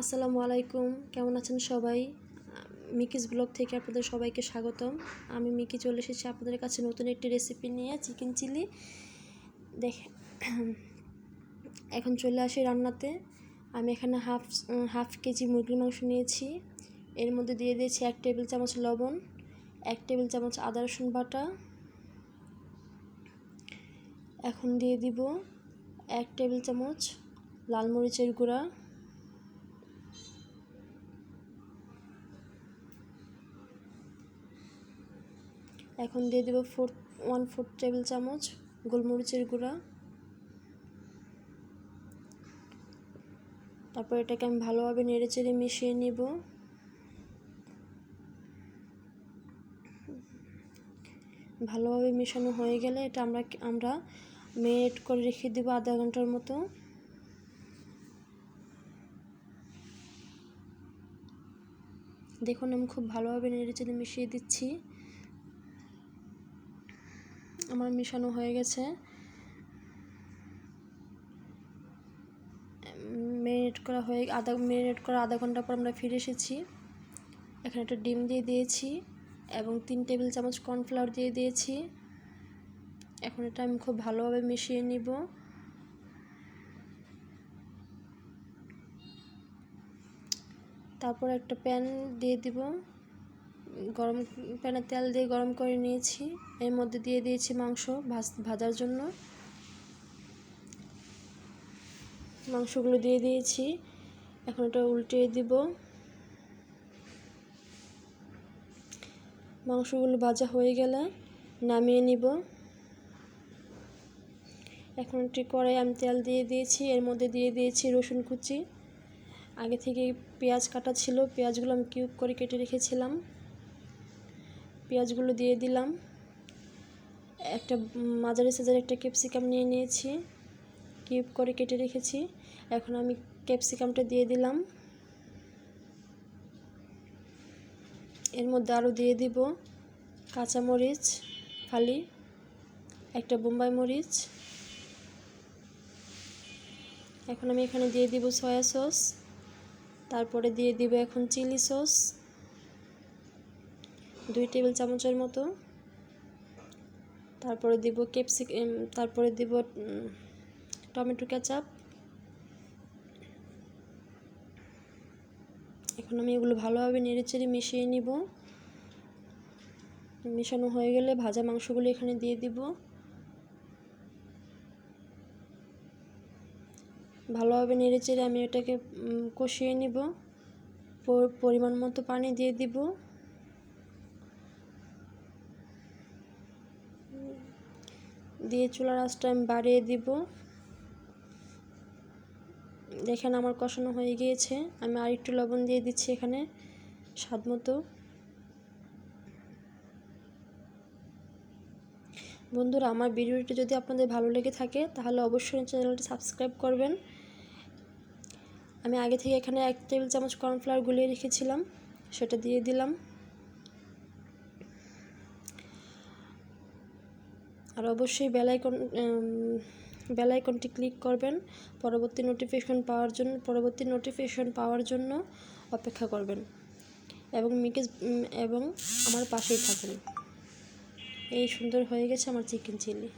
আসসালামু আলাইকুম। কেমন আছেন সবাই? মিকিস ব্লগ থেকে আপনাদের সবাইকে স্বাগতম। আমি মিকি চলে এসেছি আপনাদের কাছে নতুন একটি রেসিপি নিয়ে, চিকেন চিলি। দেখে, এখন চলে আসি রান্নাতে। আমি এখানে হাফ হাফ কেজি মুরগির মাংস নিয়েছি। এর মধ্যে দিয়ে দিয়েছি এক টেবিল চামচ লবণ, এক টেবিল চামচ আদা রসুন বাটা। এখন দিয়ে দিব এক টেবিল চামচ লাল মরিচের গুঁড়া। এখন দিয়ে দেবো ফোর ওয়ান ফোর টেবিল চামচ, গোলমরিচের গুঁড়া। তারপর এটাকে আমি ভালোভাবে নেড়ে চেড়ে মিশিয়ে নিব। ভালোভাবে মেশানো হয়ে গেলে এটা আমরা আমরা মেরিনেট করে রেখে দেবো আধা ঘণ্টার মতো। দেখুন আমি খুব ভালোভাবে নেড়ে চেড়ে মিশিয়ে দিচ্ছি। আমার মেশানো হয়ে গেছে। মেরিনেট করা হয়ে, আধা মেরিনেট করা আধা ঘণ্টা পর আমরা ফিরে এসেছি। এখানে একটা ডিম দিয়ে দিয়েছি এবং তিন টেবিল চামচ কর্নফ্লাওয়ার দিয়ে দিয়েছি। এখন এটা আমি খুব ভালোভাবে মিশিয়ে নিব। তারপর একটা প্যান দিয়ে দিব। গরম প্যানে তেল দিয়ে গরম করে নিয়েছি। এর মধ্যে দিয়ে দিয়েছি মাংস ভাজার জন্য। মাংসগুলো দিয়ে দিয়েছি। এখন এটা উল্টে দিব। মাংসগুলো ভাজা হয়ে গেলে নামিয়ে নিব। এখন একটি কড়াই আমি তেল দিয়ে দিয়েছি। এর মধ্যে দিয়ে দিয়েছি রসুন কুচি। আগে থেকে পেঁয়াজ কাটা ছিল, পেঁয়াজগুলো আমি কিউব করে কেটে রেখেছিলাম। পেঁয়াজগুলো দিয়ে দিলাম। একটা মাঝারি সাইজের একটা ক্যাপসিকাম নিয়ে নিয়েছি। কিউব করে কেটে রেখেছি। এখন আমি ক্যাপসিকামটা দিয়ে দিলাম। এর মধ্যে আরও দিয়ে দিব কাঁচামরিচ ফালি একটা বোম্বাই মরিচ। এখন আমি এখানে দিয়ে দিব সয়া সস তারপরে দিয়ে দিব এখন চিলি সস দুই টেবিল চামচের মতো। তারপরে দিব ক্যাপসিক তারপরে দিব টমেটো কেচাপ। এখন আমি এগুলো ভালোভাবে নেড়েচেড়ে মিশিয়ে নিব। মেশানো হয়ে গেলে ভাজা মাংসগুলো এখানে দিয়ে দিব। ভালোভাবে নেড়েচেড়ে আমি এটাকে কষিয়ে নিব। পরিমাণ মতো পানি দিয়ে দিব। দিয়ে চুলার আঁচটা আমি বাড়িয়ে দিব। দেখেন আমার কষানো হয়ে গিয়েছে। আমি আর একটু লবণ দিয়ে দিচ্ছি এখানে স্বাদ মতো। বন্ধুরা, আমার ভিডিওটি যদি আপনাদের ভালো লেগে থাকে, তাহলে অবশ্যই চ্যানেলটি সাবস্ক্রাইব করবেন। আমি আগে থেকে এখানে এক টেবিল চামচ কর্নফ্লাওয়ার গুলিয়ে রেখেছিলাম, সেটা দিয়ে দিলাম। আর অবশ্যই বেলাইকন বেলাইকনটি ক্লিক করবেন। পরবর্তী নোটিফিকেশন পাওয়ার জন্য, পরবর্তী নোটিফিকেশন পাওয়ার জন্য অপেক্ষা করবেন। এবং মিকেজ এবং আমার পাশেই থাকুন। এই সুন্দর হয়ে গেছে আমার চিকেন চিলি